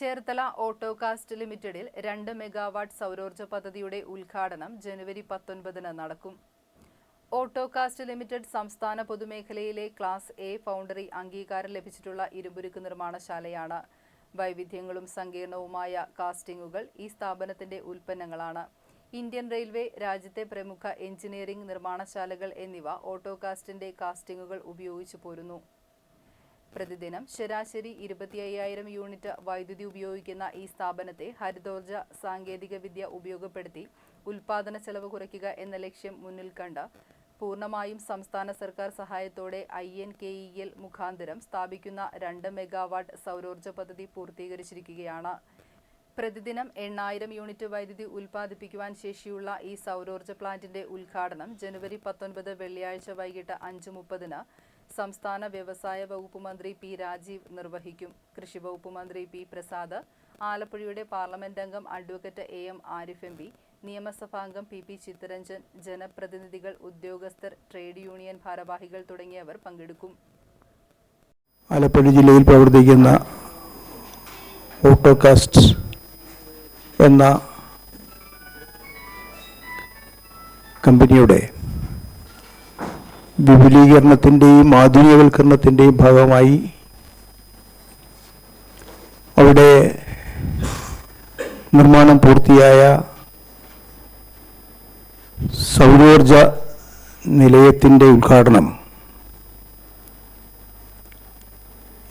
ചേർത്തല ഓട്ടോകാസ്റ്റ് ലിമിറ്റഡിൽ രണ്ട് മെഗാവാട്ട് സൗരോർജ പദ്ധതിയുടെ ഉദ്ഘാടനം ജനുവരി പത്തൊൻപതിന് നടക്കും. ഓട്ടോകാസ്റ്റ് ലിമിറ്റഡ് സംസ്ഥാന പൊതുമേഖലയിലെ ക്ലാസ് എ ഫൗണ്ടറി അംഗീകാരം ലഭിച്ചിട്ടുള്ള ഇരുമ്പുരുക്ക് നിർമ്മാണശാലയാണ്. വൈവിധ്യങ്ങളും സങ്കീർണവുമായ കാസ്റ്റിംഗുകൾ ഈ സ്ഥാപനത്തിന്റെ ഉൽപ്പന്നങ്ങളാണ്. ഇന്ത്യൻ റെയിൽവേ രാജ്യത്തെ പ്രമുഖ എഞ്ചിനീയറിംഗ് നിർമ്മാണശാലകൾ എന്നിവ ഓട്ടോകാസ്റ്റിന്റെ കാസ്റ്റിംഗുകൾ ഉപയോഗിച്ചു പോരുന്നു. പ്രതിദിനം ശരാശരി ഇരുപത്തി അയ്യായിരം യൂണിറ്റ് വൈദ്യുതി ഉപയോഗിക്കുന്ന ഈ സ്ഥാപനത്തെ ഹരിതോർജ സാങ്കേതികവിദ്യ ഉപയോഗപ്പെടുത്തി ഉൽപാദന ചെലവ് കുറയ്ക്കുക എന്ന ലക്ഷ്യം മുന്നിൽ കണ്ട് പൂർണമായും സംസ്ഥാന സർക്കാർ സഹായത്തോടെ I N K E L മുഖാന്തരം സ്ഥാപിക്കുന്ന രണ്ട് മെഗാവാട്ട് സൗരോർജ പദ്ധതി പൂർത്തീകരിച്ചിരിക്കുകയാണ്. പ്രതിദിനം എണ്ണായിരം യൂണിറ്റ് വൈദ്യുതി ഉൽപ്പാദിപ്പിക്കുവാൻ ശേഷിയുള്ള ഈ സൗരോർജ പ്ലാന്റിന്റെ ഉദ്ഘാടനം ജനുവരി പത്തൊൻപത് വെള്ളിയാഴ്ച വൈകിട്ട് അഞ്ച് മുപ്പതിന് സംസ്ഥാന വ്യവസായ വകുപ്പ് മന്ത്രി പി രാജീവ് നിർവഹിക്കും. കൃഷി വകുപ്പ് മന്ത്രി പി പ്രസാദ് ആലപ്പുഴയുടെ പാർലമെന്റ് അംഗം advocate A M Arif M P നിയമസഭാംഗം P P Chittaranjan ജനപ്രതിനിധികൾ ഉദ്യോഗസ്ഥർ ട്രേഡ് യൂണിയൻ ഭാരവാഹികൾ തുടങ്ങിയവർ പങ്കെടുക്കും. ആലപ്പുഴ ജില്ലയിൽ പ്രവർത്തിക്കുന്ന ഓട്ടോകാസ്റ്റ് എന്ന കമ്പനിയുടെ വിപുലീകരണത്തിന്റെയും ആധുനികവൽക്കരണത്തിന്റെയും ഭാഗമായി അവിടെ നിർമ്മാണം പൂർത്തിയായ സൗരോർജ നിലയത്തിന്റെ ഉദ്ഘാടനം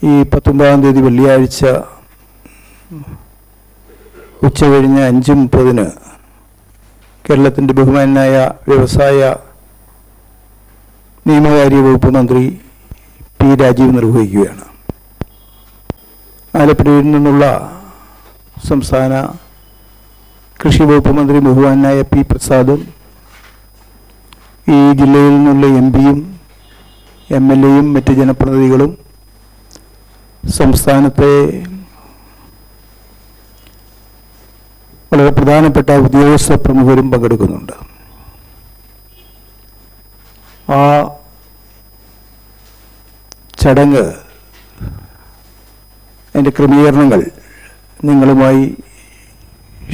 ഈ പത്തൊമ്പതാം തീയതി വെള്ളിയാഴ്ച ഉച്ച കഴിഞ്ഞ് അഞ്ച് മുപ്പതിന് കേരളത്തിന്റെ ബഹുമാനായ വ്യവസായ നിയമകാര്യ വകുപ്പ് മന്ത്രി പി രാജീവ് നിർവഹിക്കുകയാണ്. ആലപ്പുഴയിൽ നിന്നുള്ള സംസ്ഥാന കൃഷി വകുപ്പ് മന്ത്രി ബഹുമാനായ പി പ്രസാദും ഈ ജില്ലയിൽ നിന്നുള്ള എം പിയും എം എൽ എയും മറ്റ് ജനപ്രതിനിധികളും സംസ്ഥാനത്തെ വളരെ പ്രധാനപ്പെട്ട ഉദ്യോഗസ്ഥ പ്രമുഖരും പങ്കെടുക്കുന്നുണ്ട്. ആ ചടങ്ങ് അതിന്റെ ക്രമീകരണങ്ങൾ നിങ്ങളുമായി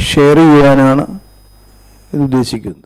ഷെയർ ചെയ്യാനാണ് ഇത് ഉദ്ദേശിക്കുന്നത്.